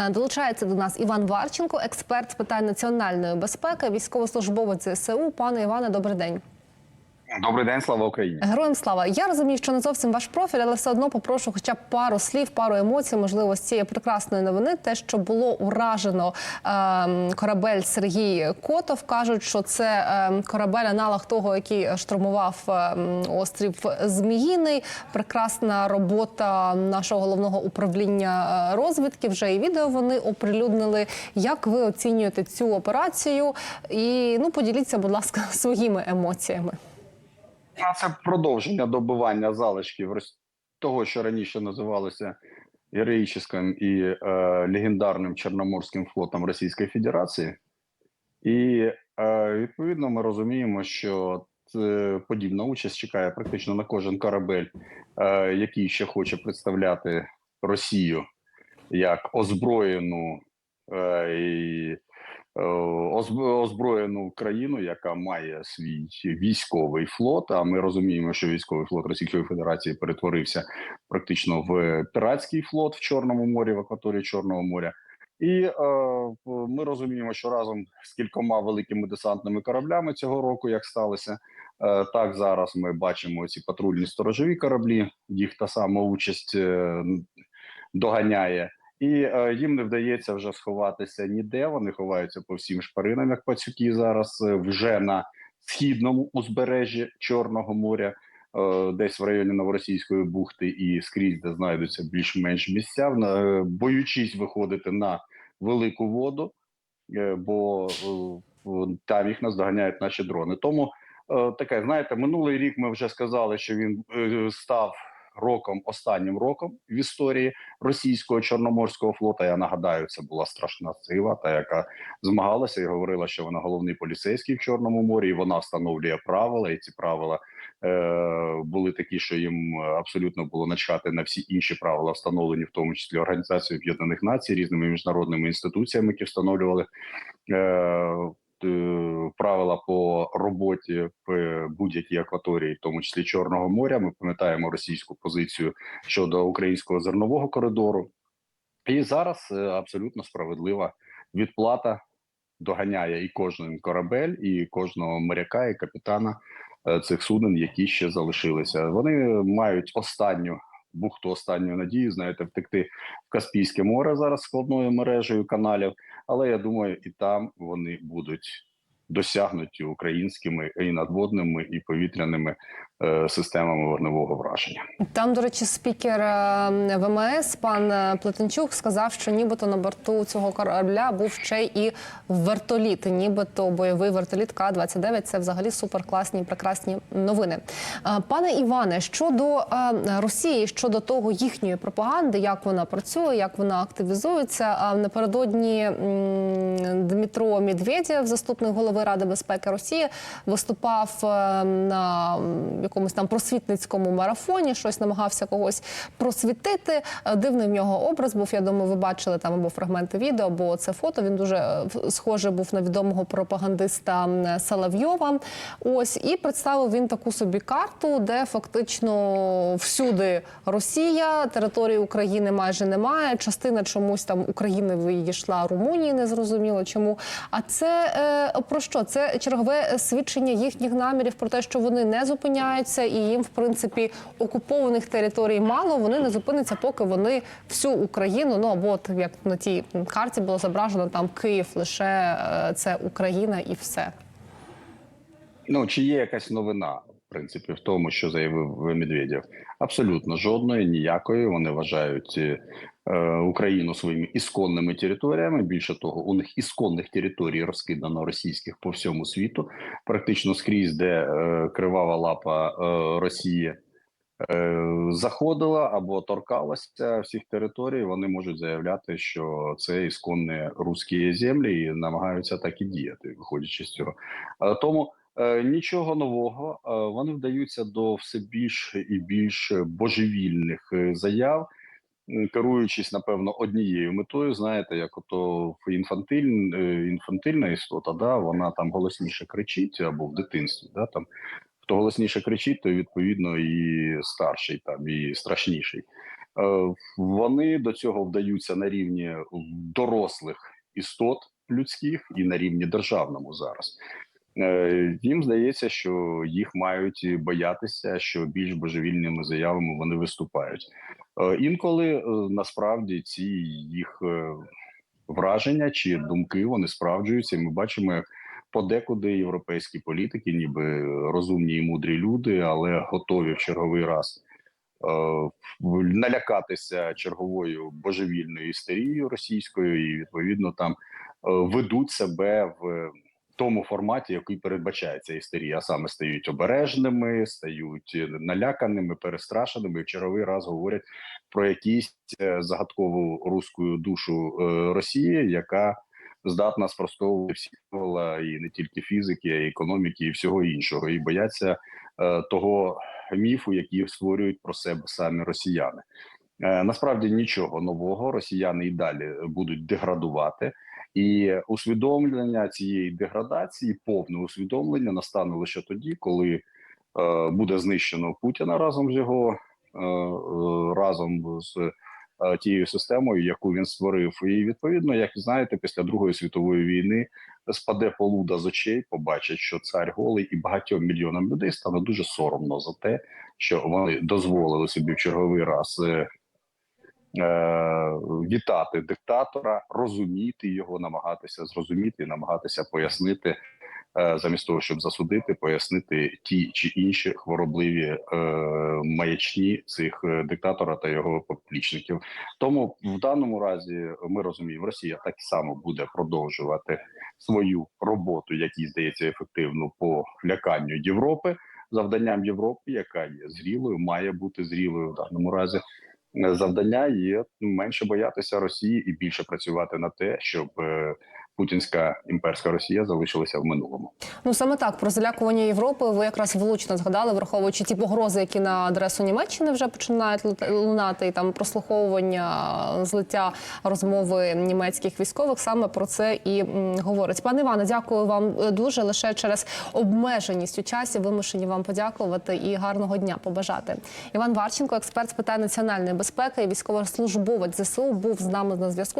Е, Долучається до нас Іван Варченко, експерт з питань національної безпеки, військовослужбовець ЗСУ. Пане Іване, добрий день. Добрий день, слава Україні. Героям слава. Я розумію, що не зовсім ваш профіль, але все одно попрошу хоча б пару слів, пару емоцій, можливо, з цієї прекрасної новини. Те, що було уражено ем, корабель Сергій Котов, кажуть, що це ем, корабель аналог того, який штурмував ем, острів Зміїний. Прекрасна робота нашого головного управління е, розвідки. Вже і відео вони оприлюднили. Як ви оцінюєте цю операцію? І ну поділіться, будь ласка, своїми емоціями. А це продовження добивання залишків того, що раніше називалося героїчним і е, легендарним Чорноморським флотом Російської Федерації. І е, відповідно ми розуміємо, що е, подібна участь чекає практично на кожен корабель, е, який ще хоче представляти Росію як озброєну е, і озброєну країну, яка має свій військовий флот. А ми розуміємо, що військовий флот Російської Федерації перетворився практично в піратський флот в Чорному морі, в акваторії Чорного моря. І е, ми розуміємо, що разом з кількома великими десантними кораблями цього року, як сталося, е, так зараз ми бачимо ці патрульні сторожові кораблі. Їх та сама участь е, доганяє. І е, їм не вдається вже сховатися ніде. Вони ховаються по всім шпаринам, як пацюки зараз е, вже на східному узбережжі Чорного моря, е, десь в районі Новоросійської бухти, і скрізь, де знайдуться більш-менш місця, е, боючись виходити на велику воду, бо там їх наздоганяють наші дрони. Тому таке, знаєте, минулий рік ми вже сказали, що він став роком, останнім роком в історії російського чорноморського флота. Я нагадаю, це була страшна сила, та яка змагалася і говорила, що вона головний поліцейський в Чорному морі, і вона встановлює правила. І ці правила е, були такі, що їм абсолютно було начхати на всі інші правила, встановлені в тому числі Організацією Об'єднаних Націй, різними міжнародними інституціями, які встановлювали. Е, Правила по роботі в будь-якій акваторії, в тому числі Чорного моря. Ми пам'ятаємо російську позицію щодо українського зернового коридору. І зараз е, абсолютно справедлива відплата доганяє і кожен корабель, і кожного моряка, і капітана е, цих суден, які ще залишилися. Вони мають останню бухту, останню надію, знаєте, втекти в Каспійське море зараз складною мережею каналів. Але я думаю, і там вони будуть досягнуті українськими і надводними, і повітряними е, системами вогневого враження. Там, до речі, спікер е, ВМС пан е, Плетенчук сказав, що нібито на борту цього корабля був ще і вертоліт, нібито бойовий вертоліт К-29. Це взагалі суперкласні прекрасні новини. Пане Іване, щодо Росії, щодо того їхньої пропаганди, як вона працює, як вона активізується. Напередодні Дмитро Медведєв, заступник голови Ради безпеки Росії, виступав е, на якомусь там просвітницькому марафоні, щось намагався когось просвітити. Е, Дивний в нього образ був. Я думаю, ви бачили там або фрагменти відео, або це фото. Він дуже е, схожий був на відомого пропагандиста Соловйова. Ось і представив він таку собі карту, де фактично всюди Росія, території України майже немає. Частина чомусь там України вийшла Румунії, не зрозуміло чому. А це е, про що? Це чергове свідчення їхніх намірів про те, що вони не зупиняються, і їм, в принципі, окупованих територій мало. Вони не зупиняться, поки вони всю Україну, ну або от як на тій карті було зображено там Київ, лише е, це Україна і все. Ну чи є якась новина, в принципі, в тому, що заявив Медведєв? Абсолютно жодної, ніякої. Вони вважають е, Україну своїми ісконними територіями. Більше того, у них ісконних територій розкидано російських по всьому світу, практично скрізь, де е, кривава лапа е, Росії. е, Заходила або торкалася всіх територій, вони можуть заявляти, що це ісконні руські землі, і намагаються так і діяти, виходячи з цього. Е, Тому Е, Нічого нового. Е, Вони вдаються до все більш і більш божевільних е, заяв, керуючись, напевно, однією метою. Знаєте, як ото інфантиль, е, інфантильна істота, да, вона там голосніше кричить або в дитинстві, да, там. Хто голосніше кричить, то відповідно і старший там і страшніший. Вони до цього вдаються на рівні дорослих істот людських і на рівні державному зараз. Е, Їм здається, що їх мають боятися, що більш божевільними заявами вони виступають. Е, Інколи е, насправді ці їх враження чи думки вони справджуються. Ми бачимо, як подекуди європейські політики, ніби розумні і мудрі люди, але готові в черговий раз налякатися черговою божевільною істерією російською, і відповідно там ведуть себе в тому форматі, який передбачається істерія, саме стають обережними, стають наляканими, перестрашеними. І в черговий раз говорять про якісь е, загадкову руську душу е, Росії, яка здатна спростовувати всі правила і не тільки фізики, а й економіки, і всього іншого, і бояться е, того міфу, який створюють про себе самі росіяни. Е, насправді нічого нового росіяни і далі будуть деградувати. І усвідомлення цієї деградації, повне усвідомлення настане лише тоді, коли е, буде знищено Путіна разом з його е, е, разом з е, тією системою, яку він створив. І відповідно, як знаєте, після Другої світової війни спаде полуда з очей, побачать, що цар голий і багатьом мільйонам людей стане дуже соромно за те, що вони дозволили собі в черговий раз. е, вітати диктатора, розуміти його, намагатися зрозуміти, намагатися пояснити, е, замість того, щоб засудити, пояснити ті чи інші хворобливі е, маячні цих е, диктатора та його поплічників. Тому в даному разі ми розуміємо, Росія так само буде продовжувати свою роботу, якій здається ефективно по ляканню Європи. Завданням Європи, яка є зрілою, має бути зрілою в даному разі е, завдання є менше боятися Росії і більше працювати на те, щоб е, путінська імперська Росія залишилася в минулому. Ну саме так про залякування Європи ви якраз влучно згадали, враховуючи ті погрози, які на адресу Німеччини вже починають лунати, і там прослуховування злиття розмови німецьких військових. Саме про це і говорить. Пане Іване, дякую вам е, дуже. Лише через обмеженість у часі вимушені вам подякувати і гарного дня побажати. Іван Варченко, експерт з питань національної безпеки і військовослужбовець ЗСУ, був з нами на зв'язку.